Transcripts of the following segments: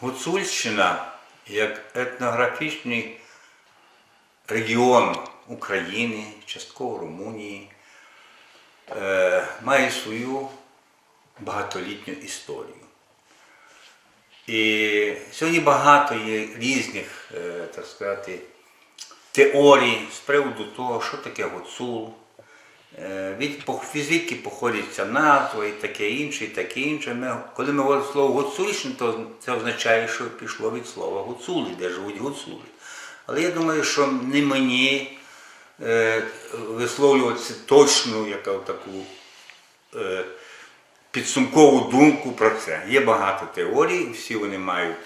Гуцульщина як етнографічний регіон України, частково Румунії, е, має свою багатолітню історію. І сьогодні багато є різних, е, так сказати, теорій з приводу того, що таке гуцул, від, пох- звідки походить ця назва і таке інше, і таке інше. Ми, коли ми говоримо слово гуцульщина, то це означає, що пішло від слова гуцули, де живуть гуцули. Але я думаю, що не мені е, висловлюватися точну яка, таку е, підсумкову думку про це. Є багато теорій, всі вони мають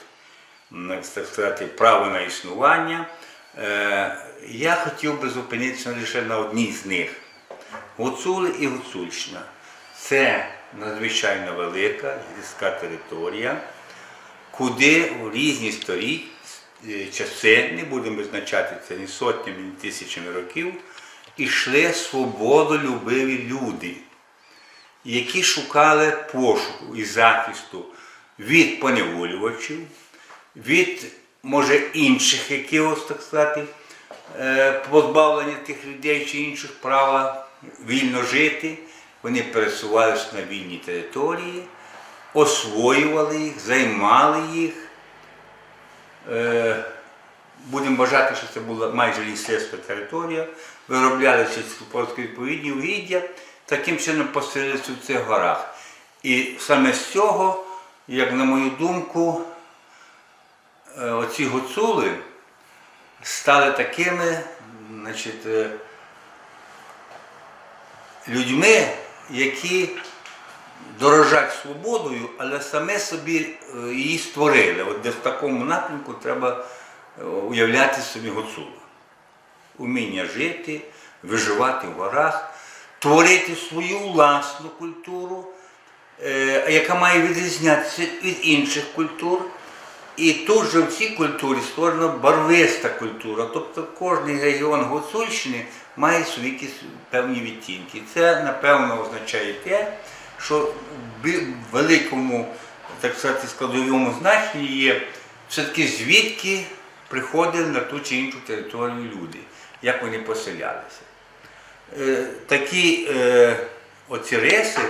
так сказати, право на існування. Е, Я хотів би зупинитися лише на одній з них. Гуцули і Гуцульщина. Це надзвичайно велика гірська територія, куди в різні сторі, е, часи, не будемо визначати це ні сотнями, ні тисячами років, ішли свободолюбиві люди які шукали пошуку і захисту від поневолювачів, від, може, інших якихось, так сказати, е, позбавлення тих людей чи інших права вільно жити. Вони пересувалися на вільні території, освоювали їх, займали їх. Е, Будемо вважати, що це була майже лісистська територія, виробляли сільськогосподарські угіддя, таким чином поселилися в цих горах. І саме з цього, як на мою думку, е, оці гуцули стали такими значить, е, людьми, які дорожать свободою, але саме собі е, її створили. От де в такому напрямку треба е, уявляти собі гуцула. Уміння жити, виживати в горах, творити свою власну культуру, е, яка має відрізнятися від інших культур. І тут же в цій культурі створена барвиста культура. Тобто кожен регіон Гуцульщини має свої певні відтінки. Це, напевно, означає те, що в великому, так сказати, складовому значенні є все-таки звідки приходили на ту чи іншу територію люди, як вони поселялися. Е, такі е, оці риси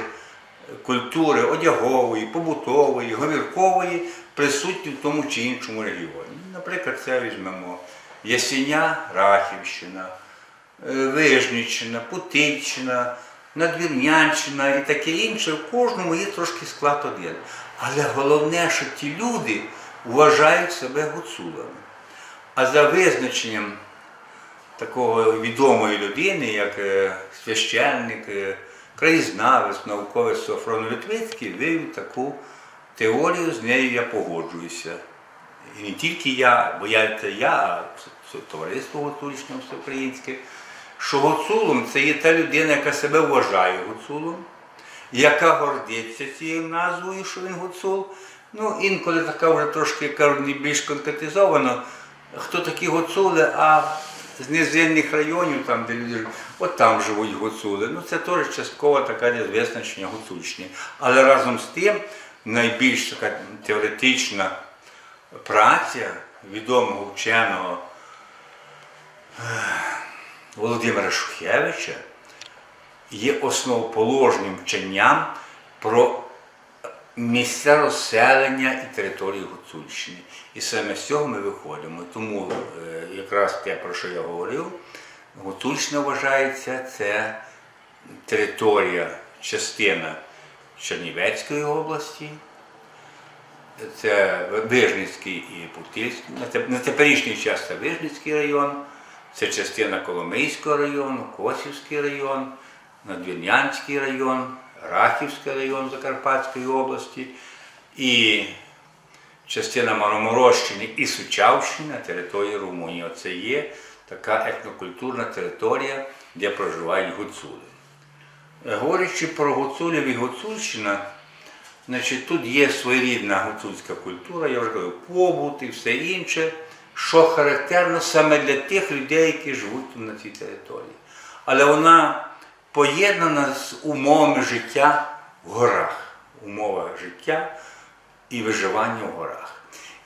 культури одягової, побутової, говіркової присутні в тому чи іншому регіоні. Наприклад, це візьмемо Ясеня, Рахівщина, е, Вижниччина, Путильщина, Надвірнянщина і таке інше. В кожному є трошки склад один. Але головне, що ті люди вважають себе гуцулами. А за визначенням такого відомої людини, як е, священник, е, краєзнавець, науковець Софрон Литвицький, вивів таку теорію, з нею я погоджуюся. І не тільки я, бо я це я, а товариство Гуцульщина всеукраїнське, що гуцулом це є та людина, яка себе вважає гуцулом, яка гордиться цією назвою, що він гуцул. Ну, інколи така вже трошки більш конкретизовано, хто такі гуцули, а з низинних районів, там, де люди живуть, от там живуть гуцули. Ну це теж частково така визначення гуцульщини. Але разом з тим найбільш така теоретична праця відомого вченого е, Володимира Шухевича є основоположним вченням про місця розселення і території Гуцульщини. І саме з цього ми виходимо. Тому е, якраз те, про що я говорив, Гуцульщина вважається це територія, частина Чернівецької області, це Вижницький і Путильський, на теперішній час це Вижницький район, це частина Коломийського району, Косівський район, Надвірнянський район, Рахівський район Закарпатської області і частина Мароморощини і Сучавщини на території Румунії. Оце є така етнокультурна територія, де проживають гуцули. Е, Говорячи про гуцулів і гуцульщина, значить, тут є своєрідна гуцульська культура, я вже кажу, побут і все інше, що характерно саме для тих людей, які живуть на цій території. Але вона поєднана з умовами життя в горах, умова життя і виживання в горах.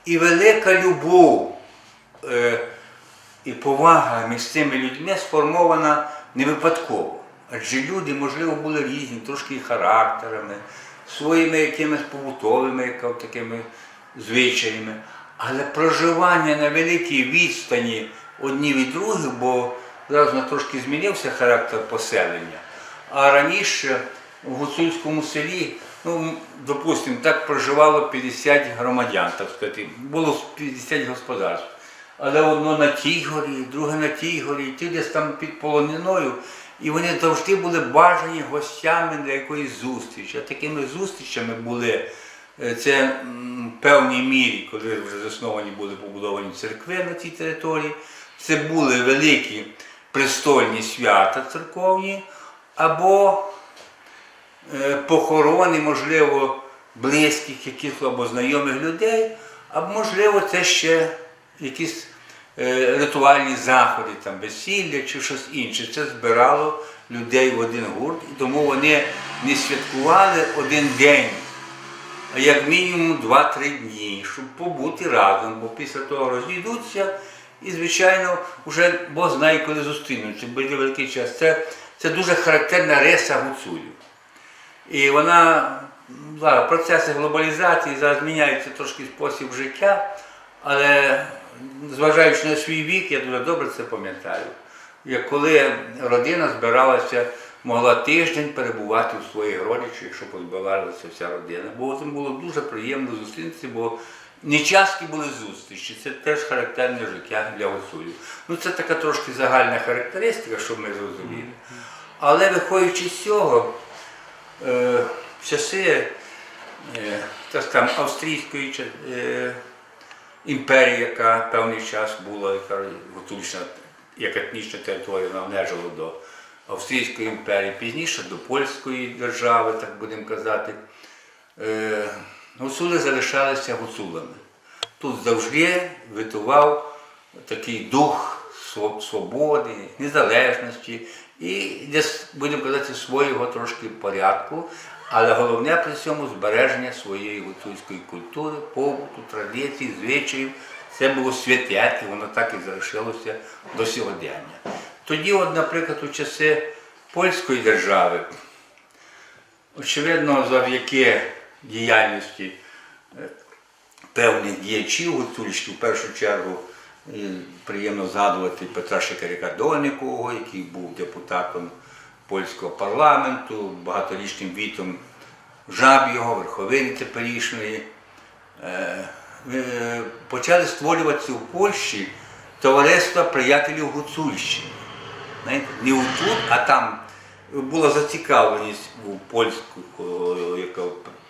І велика любов е, і повага між цими людьми сформована не випадково. Адже люди, можливо, були різні, трошки характерами, своїми якимись побутовими такими звичаями. Але проживання на великій відстані одні від других, бо зараз на трошки змінився характер поселення. А раніше в гуцульському селі, ну, допустимо, так проживало 50 громадян, так сказати, було 50 господарств. Але одно на тій горі, друге на тій горі, ті десь там під полониною. І вони завжди були бажані гостями для якоїсь зустрічі. А такими зустрічами були е, це в певній мірі, коли вже засновані були побудовані церкви на цій території. Це були великі престольні свята церковні, або е, похорони, можливо, близьких яких або знайомих людей, або, можливо, це ще якісь е, ритуальні заходи, там, весілля чи щось інше. Це збирало людей в один гурт, і тому вони не святкували один день, а як мінімум 2-3 дні, щоб побути разом, бо після того розійдуться. І, звичайно, вже Бог знає, коли зустрінуться, буде великий час. Це, це дуже характерна риса гуцулів. І вона зараз процеси глобалізації зараз міняється трошки спосіб життя, але зважаючи на свій вік, я дуже добре це пам'ятаю. Як коли родина збиралася, могла тиждень перебувати у своїх родичів, якщо позбиралася вся родина. Бо цим було дуже приємно зустрітися, бо нечасті були зустрічі. Це теж характерне життя для гуцулів. Ну це така трошки загальна характеристика, щоб ми зрозуміли. Але виходячи з цього, е, в часи е, так скажемо, австрійської е, імперії, яка певний час була, яка гуцульщина, як етнічна територія вона належала до Австрійської імперії, пізніше до польської держави, так будемо казати, е, гуцули залишалися гуцулами. Тут завжди витував такий дух свободи, незалежності і будемо казати, свого трошки порядку, але головне при цьому збереження своєї гуцульської культури, побуту, традицій, звичаїв. Це було святе, і воно так і залишилося до сьогодення. Тоді, от, наприклад, у часи польської держави, очевидно, завдяки діяльності е, певних діячів гуцульських, в першу чергу приємно згадувати Петра Шикаряка Дольникового, який був депутатом польського парламенту, багаторічним вітом жаб його, верховини теперішньої. Е, е, Почали створюватися в Польщі товариства приятелів Гуцульщини. Не отут, а там була зацікавленість у польську, о, яка,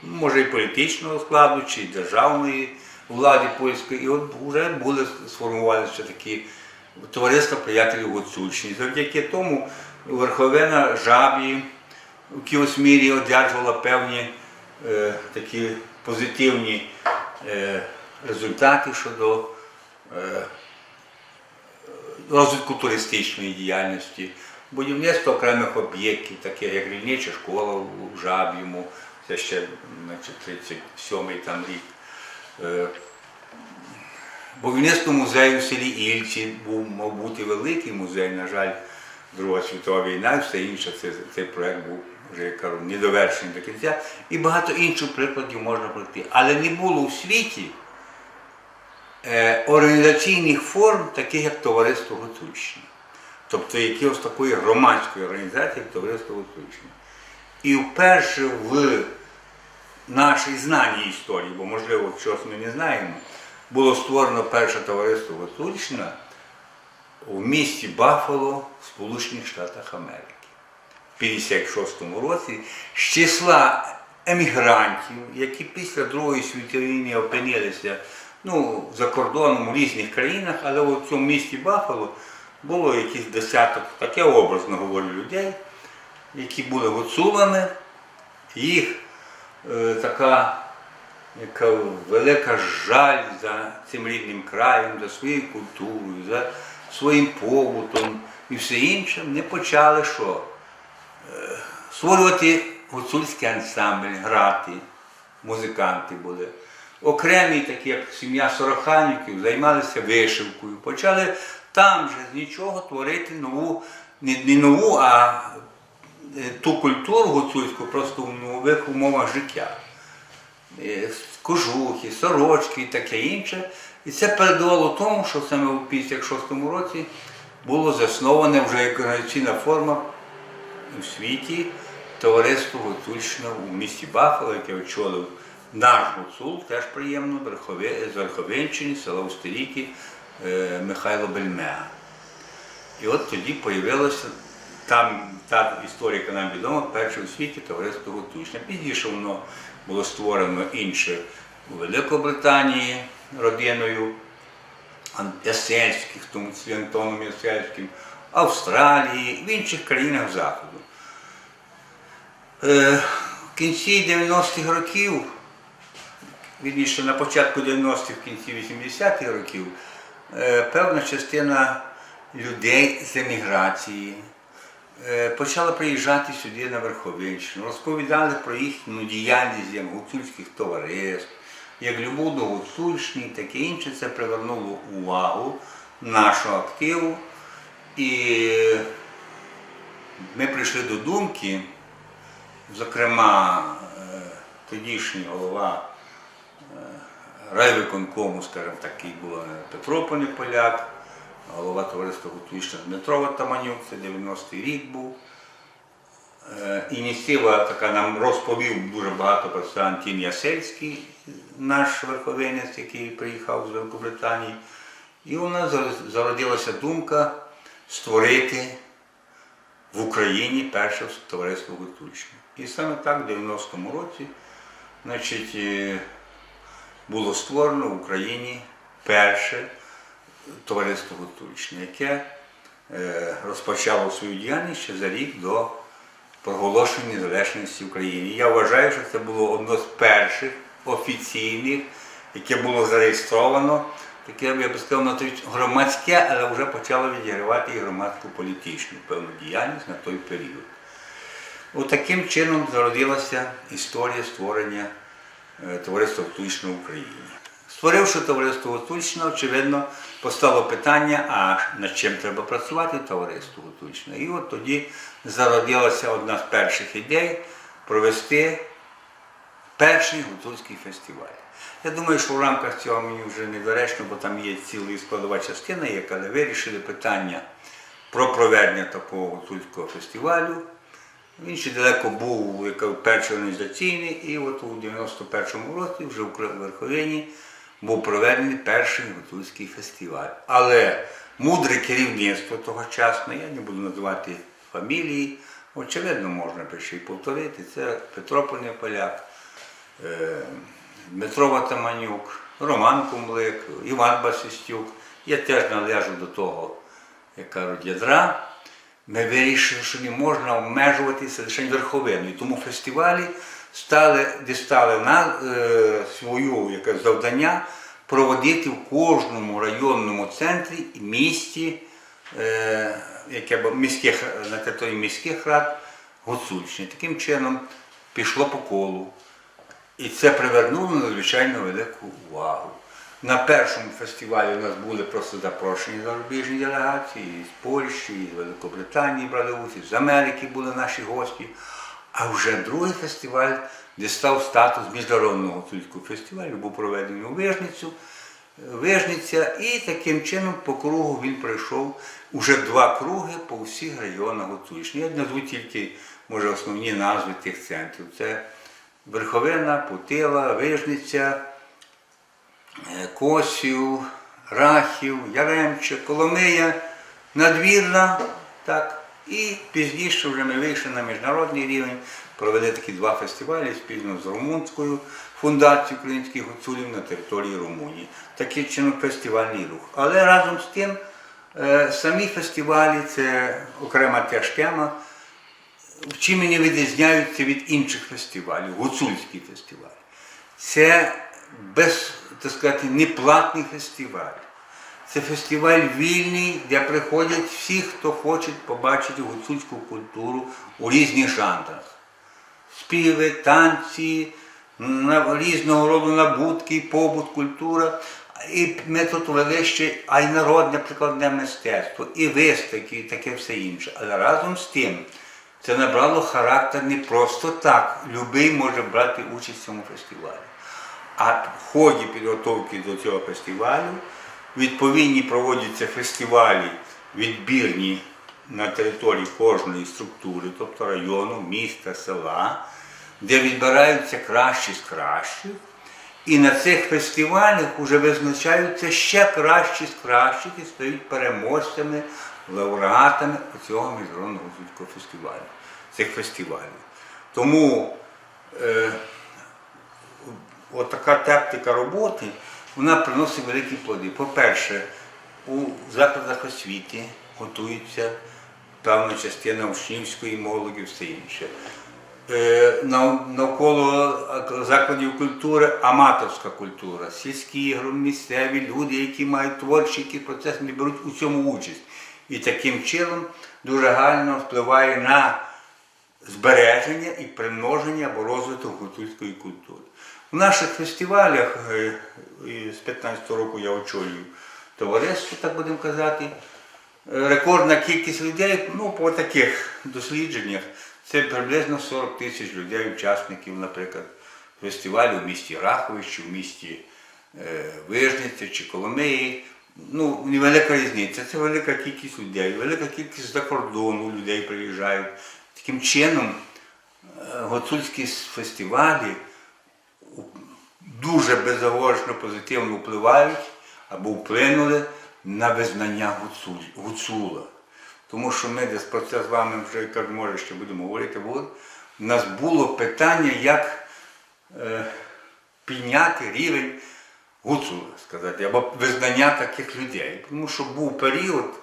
може і політичного складу, чи державної влади польської. І от вже були сформувалися такі товариства приятелів Гуцульщини. Завдяки тому верховина жабі в якійсь мірі одержувала певні е, такі позитивні е, результати щодо е, розвитку туристичної діяльності, будівництво окремих об'єктів, таких як рільнича школа у Жаб'єму, це ще значить, 37-й там рік. Е, Будівництво музею в селі Ільчі був, мав бути великий музей, на жаль, Друга світова війна і все інше, це, цей проект був вже я кажу, недовершений до кінця. І багато інших прикладів можна пройти. Але не було у світі е, організаційних форм, таких як Товариство Гуцульщини. Тобто якихось такої громадської організації, як Товариство Гуцульщини. І вперше в нашій знаній історії, бо можливо чогось ми не знаємо, було створено перше товариство Гуцульщина у місті Баффало в Сполучених Штатах Америки. В 56-му році з числа емігрантів, які після Другої світової війни опинилися ну, за кордоном в різних країнах, але у цьому місті Баффало було якийсь десяток, таке образно говорю, людей, які були гуцулами, їх е, така яка велика жаль за цим рідним краєм, за своєю культурою, за своїм побутом і все інше, не почали що? Е, Створювати гуцульський ансамбль, грати, музиканти були. окремі, такі як сім'я Сороханівків, займалися вишивкою. Почали там же з нічого творити нову, не, не нову, а ту культуру гуцульську просто в нових умовах життя. Е, Кожухи, сорочки і таке інше. І це передувало тому, що саме у 56-му році було засноване вже як форма у світі товариство Гуцульщина у місті Бафало, яке очолив наш гуцул, теж приємно, з Верховинщини, села Устеріки, е, Михайло Бельмега. І от тоді з'явилося там та історія, яка нам відома, перше у світі товариство Гуцульщина. Пізніше воно було створено інше у Великобританії родиною Ясельських, тому числі Антоном Ясельським, Австралії, в інших країнах Заходу. Е, В кінці 90-х років, вірніше на початку 90-х, в кінці 80-х років, е, певна частина людей з еміграції е, почала приїжджати сюди на Верховинщину, розповідали про їхню діяльність як гуцульських товариств, як любов до Гуцульщини і таке інше. Це привернуло увагу нашого активу. І ми прийшли до думки, зокрема, е, тодішній голова е, райвиконкому, скажімо, такий був е, Петро Поляк, голова товариства Гуцульщина Дмитро Таманюк, це 90-й рік був. Е, Ініціатива така нам розповів дуже багато про це Антін Ясельський, наш верховинець, який приїхав з Великобританії. І у нас зародилася думка створити в Україні перше товариство Гуцульщини. І саме так в 90-му році значить, е, було створено в Україні перше товариство Гуцульщини, яке розпочало свою діяльність ще за рік до проголошення незалежності України. Я вважаю, що це було одно з перших офіційних, яке було зареєстровано, таке, я би сказав, на той громадське, але вже почало відігравати і громадську політичну певну діяльність на той період. От чином зародилася історія створення е, товариства в Україні. Створивши товариство Гуцульщина, очевидно, постало питання, а над чим треба працювати товариство Гуцульщина. І от тоді зародилася одна з перших ідей провести перший гуцульський фестиваль. Я думаю, що в рамках цього мені вже недоречно, бо там є ціла складова частина, яка не вирішили питання про проведення такого гуцульського фестивалю. Він ще далеко був перший організаційний, і от у 91-му році вже в Верховині був проведений перший гуцульський фестиваль. Але мудре керівництво тогочасне, я не буду називати фамілії, очевидно, можна би ще й повторити. Це Петро Поляк, е, Дмитро Ватаманюк, Роман Кумлик, Іван Басистюк. Я теж належу до того, як кажуть, ядра. Ми вирішили, що не можна обмежуватися лише верховиною. Тому фестивалі стали, дістали на е, свою яке завдання проводити в кожному районному центрі місті, е, яке міських, на території міських рад Гуцульщини. Таким чином пішло по колу. І це привернуло надзвичайно велику увагу. На першому фестивалі у нас були просто запрошені зарубіжні делегації з Польщі, з Великобританії брали участь, з Америки були наші гості. А вже другий фестиваль, де став статус міжнародного гуцульського фестивалю, був проведений у Вижницю. Вижниця, і таким чином по кругу він пройшов уже два круги по всіх районах Гуцульщини. Я назву тільки, може, основні назви тих центрів. Це Верховина, Путила, Вижниця, е, Косів, Рахів, Яремче, Коломия, Надвірна. Так. І пізніше вже ми вийшли на міжнародний рівень, провели такі два фестивалі спільно з Румунською фундацією українських гуцулів на території Румунії. Такий чином фестивальний рух. Але разом з тим е, самі фестивалі це окрема теж тема. Чим вони відрізняються від інших фестивалів, гуцульський фестиваль. Це без, так сказати, неплатний фестиваль. Це фестиваль вільний, де приходять всі, хто хоче побачити гуцульську культуру у різних жанрах. Співи, танці, різного роду набутки, побут, культура. І ми тут вели ще а й народне прикладне мистецтво, і виставки, і таке все інше. Але разом з тим це набрало характер не просто так. Любий може брати участь в цьому фестивалі. А в ході підготовки до цього фестивалю відповідні проводяться фестивалі відбірні на території кожної структури, тобто району, міста, села, де відбираються кращі з кращих. І на цих фестивалях вже визначаються ще кращі з кращих і стають переможцями, лауреатами цього міжнародного гуцульського фестивалю, цих фестивалів. Тому е, от така тактика роботи, вона приносить великі плоди. По-перше, у закладах освіти готується певна частина учнівської молоді, все інше. Е, Навколо закладів культури аматорська культура, сільські місцеві люди, які мають творчі якісь процеси, не беруть у цьому участь. І таким чином дуже гарно впливає на збереження і примноження або розвиток гуцульської культури. У наших фестивалях е, з 15-го року я очолюю товариство, так будемо казати. Е, Рекордна кількість людей, ну, по таких дослідженнях, це приблизно 40 тисяч людей, учасників, наприклад, фестивалю в місті Рахович, в місті е, Вижниця чи Коломиї. Ну, невелика різниця, це велика кількість людей, велика кількість за кордону людей приїжджають. Таким чином, гуцульські фестивалі дуже беззаворожно позитивно впливають або вплинули на визнання гуцула. Тому що ми десь про це з вами вже, як може, ще будемо говорити, було. у нас було питання, як е, підняти рівень гуцула, сказати, або визнання таких людей. Тому що був період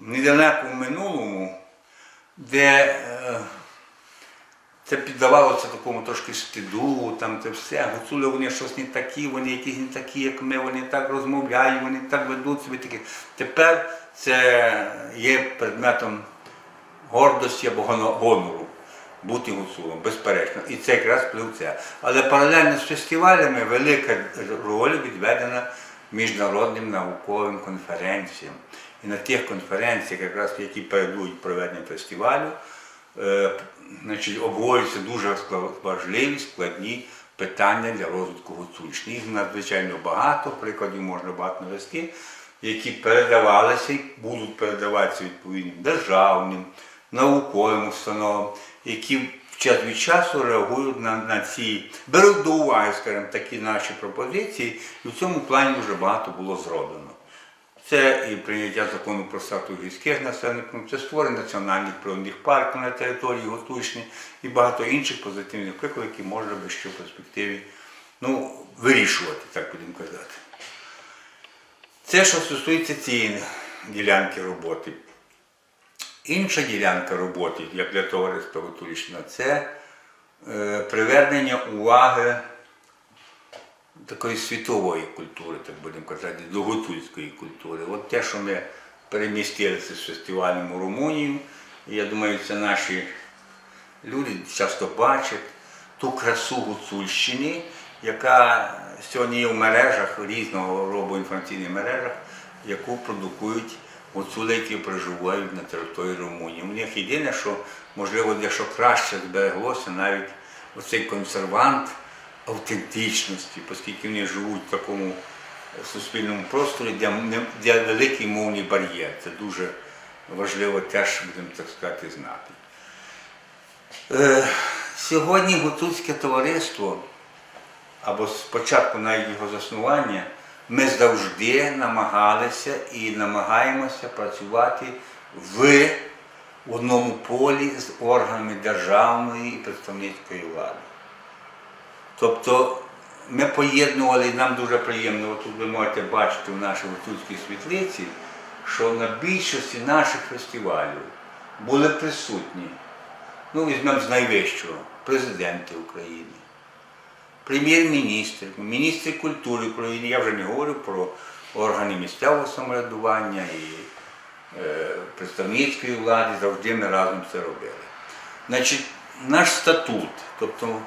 недалеко в минулому, де е, це піддавалося такому трошки стиду, там це все. Гуцули вони щось не такі, вони якісь не такі, як ми, вони так розмовляють, вони так ведуть себе такі. Тепер це є предметом гордості або гонору бути гуцулом, безперечно. І це якраз вплив це. Але паралельно з фестивалями велика роль відведена міжнародним науковим конференціям. І на тих конференціях, якраз які передують проведення фестивалю, значить, обговорюються дуже важливі, складні питання для розвитку Гуцульщини. Їх надзвичайно багато, прикладів можна багато навести, які передавалися і будуть передаватися відповідним державним, науковим установам, які час від часу реагують на, на ці, беруть до уваги, скажімо, такі наші пропозиції, і в цьому плані вже багато було зроблено. Це і прийняття закону про статус гірських населених пунктів, це створення національних природних парків на території Гуцульщини і багато інших позитивних прикладів, які можна би ще в перспективі ну, вирішувати, так будемо казати. Це що стосується цієї ділянки роботи. Інша ділянка роботи, як для товариства Гуцульщина, це е, привернення уваги такої світової культури, так будемо казати, до гуцульської культури. От те, що ми перемістилися з фестивалем у Румунію, я думаю, це наші люди часто бачать ту красу Гуцульщини, яка сьогодні є в мережах, різного роду інформаційних мережах, яку продукують гуцули, які проживають на території Румунії. У них єдине, що можливо дещо краще збереглося навіть оцей консервант автентичності, оскільки вони живуть в такому суспільному просторі, де, де великий мовний бар'єр. Це дуже важливо теж, будемо так сказати, знати. Е, сьогодні гуцульське товариство, або спочатку навіть його заснування, ми завжди намагалися і намагаємося працювати в одному полі з органами державної і представницької влади. Тобто ми поєднували, нам дуже приємно, тут ви можете бачити в нашій гуцульській світлиці, що на більшості наших фестивалів були присутні, ну візьмемо з найвищого, президенти України, прем'єр-міністр, міністри культури України, я вже не говорю про органи місцевого самоврядування і е, представницької влади, завжди ми разом це робили. Значить, наш статут, тобто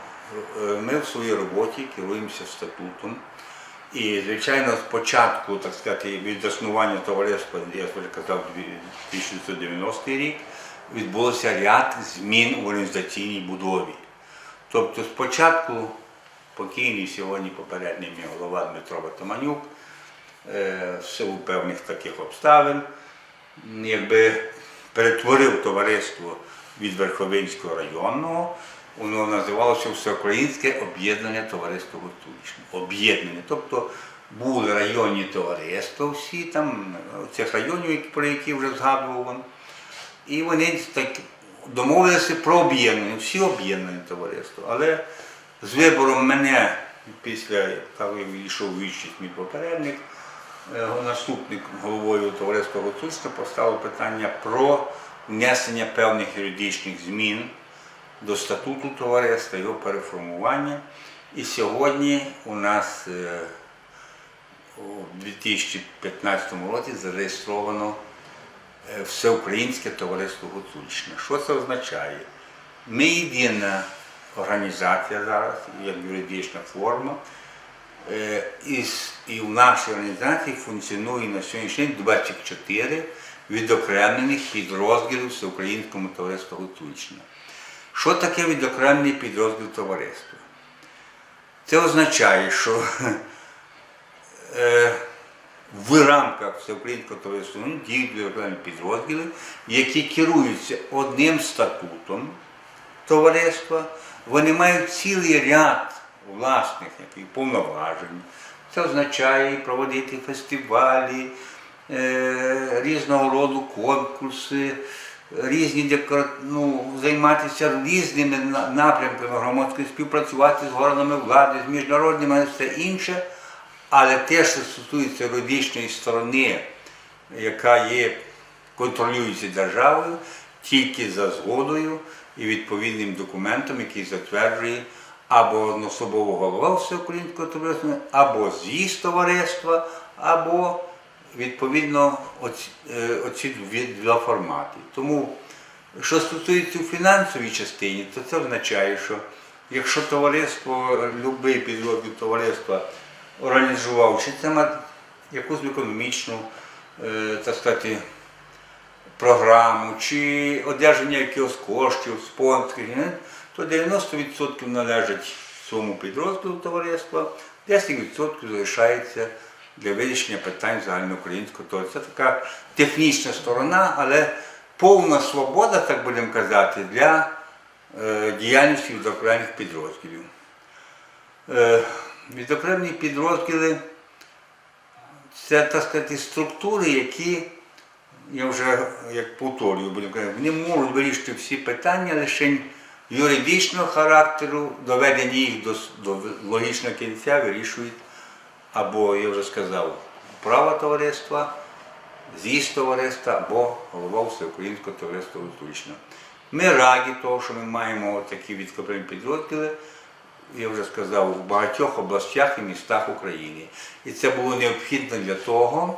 ми в своїй роботі керуємося статутом. І, звичайно, спочатку, так сказати, від заснування товариства, я вже казав, 1990 рік, відбулося ряд змін в організаційній будові. Тобто спочатку покійний сьогодні попередній мій голова Дмитро Батаманюк, е, в силу певних таких обставин, якби перетворив товариство від Верховинського районного, воно називалося Всеукраїнське об'єднання товариства Гуртулічне. Об'єднання. Тобто були районні товариства всі там, цих районів, про які вже згадував вам. І вони так домовилися про об'єднання, всі об'єднані товариства. Але з вибором мене після коли війшов у вічність мій попередник, е, наступник головою товариства Гуцульська поставив питання про внесення певних юридичних змін до статуту товариства, його переформування. І сьогодні у нас е, у 2015 році зареєстровано е, Всеукраїнське товариство Гуцульщина. Що це означає? Ми єдина організація зараз, як юридична форма, Е, і, і в нашій організації функціонує на сьогоднішній день 24 відокремлених підрозділів Всеукраїнському товариства Гуцульщина. Що таке відокремлений підрозділ товариства? Це означає, що е, в рамках Всеукраїнського товариства діють відокремлені підрозділи, які керуються одним статутом товариства, вони мають цілий ряд власних повноважень. Це означає проводити фестивалі, е, різного роду конкурси, різні ну, займатися різними напрямками громадської співпрацювати з органами влади, з міжнародними все інше. Але те, що стосується юридичної сторони, яка є контролюється державою, тільки за згодою і відповідним документом, який затверджує або одноособово голова всеукраїнського товариства, або з'їзд товариства, або відповідно оці, е, оці два формати. Тому, що стосується фінансовій частині, то це означає, що якщо товариство, будь-який підрозділ товариства організував чи це якусь економічну, е, так сказати, програму, чи одержання якихось коштів, спонсорів, то 90% належить цьому підрозділу товариства, 10% залишається для вирішення питань загальноукраїнського товариства. Це така технічна сторона, але повна свобода, так будемо казати, для е, діяльності відокремлених підрозділів. Е, відокремлені підрозділи це, так сказати, структури, які, я вже як повторюю, будемо казати, вони можуть вирішити всі питання лише юридичного характеру, доведення їх до, до логічного кінця вирішують або, я вже сказав, право товариства, з'їзд товариства або голова Всеукраїнського товариства Гуцульщина. Ми раді того, що ми маємо такі відкоплені підрозділи, я вже сказав, у багатьох областях і містах України. І це було необхідно для того,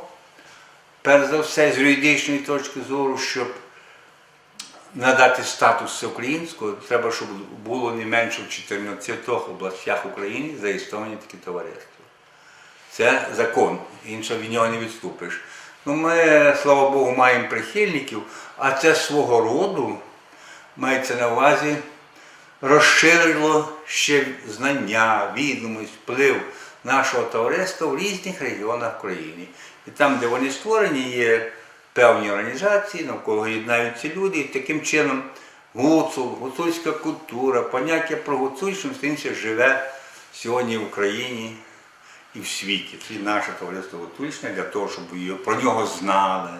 перш за все, з юридичної точки зору, щоб надати статус всеукраїнського, треба, щоб було не менше в 14 областях України зареєстровані такі товариства. Це закон, інше від нього не відступиш. Ну, ми, слава Богу, маємо прихильників, а це свого роду мається на увазі розширило ще знання, відомість, вплив нашого товариства в різних регіонах країни. І там, де вони створені, є певні організації, навколо єднаються люди, і таким чином гуцул, гуцульська культура, поняття про гуцульщину все інше живе сьогодні в Україні і в світі. Це наше товариство Гуцульщина для того, щоб про нього знали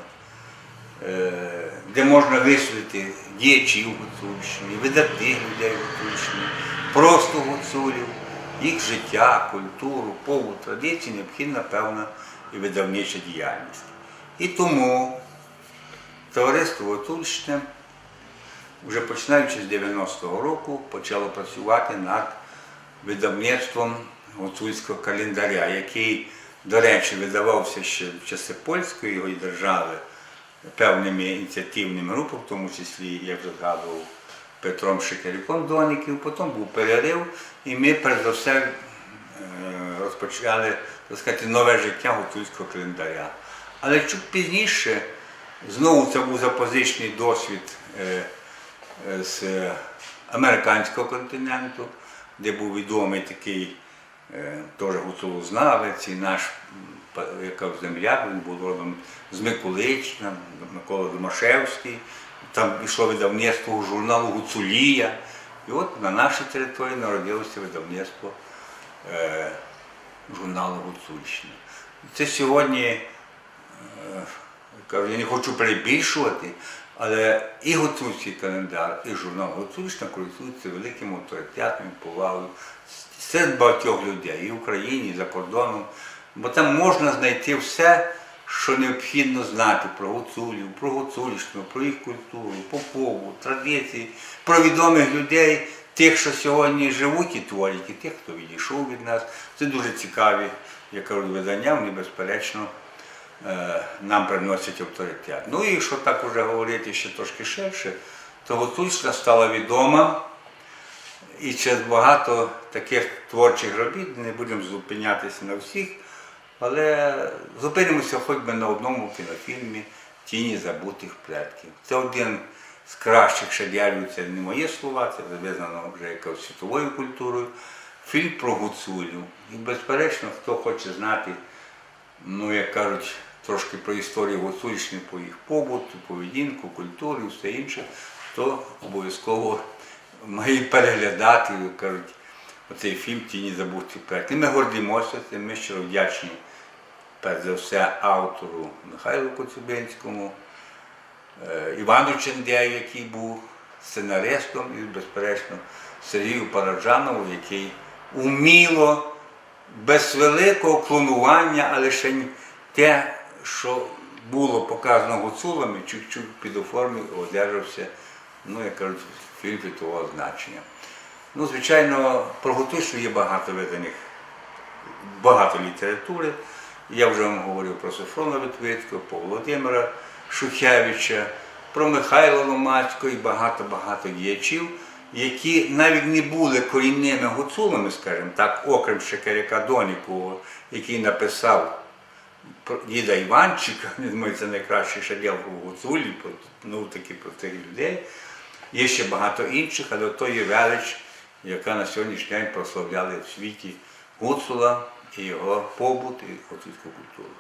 е, де можна висловити діячів Гуцульщини, видатних людей Гуцульщини, просто гуцулів, їх життя, культуру, побут, традиції необхідна певна і видавнича діяльність. І тому товариство Гуцульщини вже починаючи з 90-го року почало працювати над видавництвом гуцульського календаря, який, до речі, видавався ще в часи польської його держави певними ініціативними групами, в тому числі, як вже згадував Петром Шикарюком Доніків, потім був перерив, і ми перш за все е, розпочали так сказати, нове життя гуцульського календаря. Але чуть пізніше знову це був запозичний досвід е, е, з американського континенту, де був відомий такий теж гуцулознавець, і наш яка земляк, він був родом з Миколичина, Микола Домашевський. Там йшло видавництво журналу Гуцулія. І от на нашій території народилося видавництво е, журналу Гуцульщина. Це сьогодні, е, я не хочу перебільшувати, але і гуцульський календар, і журнал Гуцульщина користуються великим авторитетом, повагою серед багатьох людей і в Україні, і за кордоном. Бо там можна знайти все, що необхідно знати про гуцулів, про гуцульщину, про їх культуру, попову, традиції, про відомих людей, тих, що сьогодні живуть і творять, і тих, хто відійшов від нас. Це дуже цікаві, я кажу, видання, вони безперечно е, нам приносять авторитет. Ну і що так уже говорити ще трошки ширше, то гуцульщина стала відома. І через багато таких творчих робіт не будемо зупинятися на всіх, але зупинимося хоч би на одному кінофільмі Тіні забутих предків. Це один з кращих шедеврів, це не мої слова, це визнано вже якоюсь світовою культурою. Фільм про гуцулів. І безперечно, хто хоче знати, ну як кажуть, трошки про історію Гуцульщини, по їх побуту, поведінку, культуру і все інше, то обов'язково має переглядати, кажуть, оцей фільм Тіні забуті предки. Ми гордимося цим, ми щиро вдячні, перш за все, автору Михайлу Коцюбинському, е, Івану Чендею, який був сценаристом, і, безперечно, Сергію Параджанову, який уміло, без великого клонування, але ще те, що було показано гуцулами, чуть-чуть підоформив, одержався, ну, кажуть, фільм світового значення. Ну, звичайно, про Гутульщину є багато виданих, багато літератури. Я вже вам говорив про Софрона Витвицького, про Володимира Шухевича, про Михайла Ломацького і багато-багато діячів, які навіть не були корінними гуцулами, скажімо так, окрім Шекеряка Донікова, який написав діда Іванчика, я думаю, це найкращий шедевр у гуцулі, ну таки про тих людей. Є ще багато інших, але то є велич, яка на сьогоднішній день прославляли в світі гуцула і його побут, і гуцульську культуру.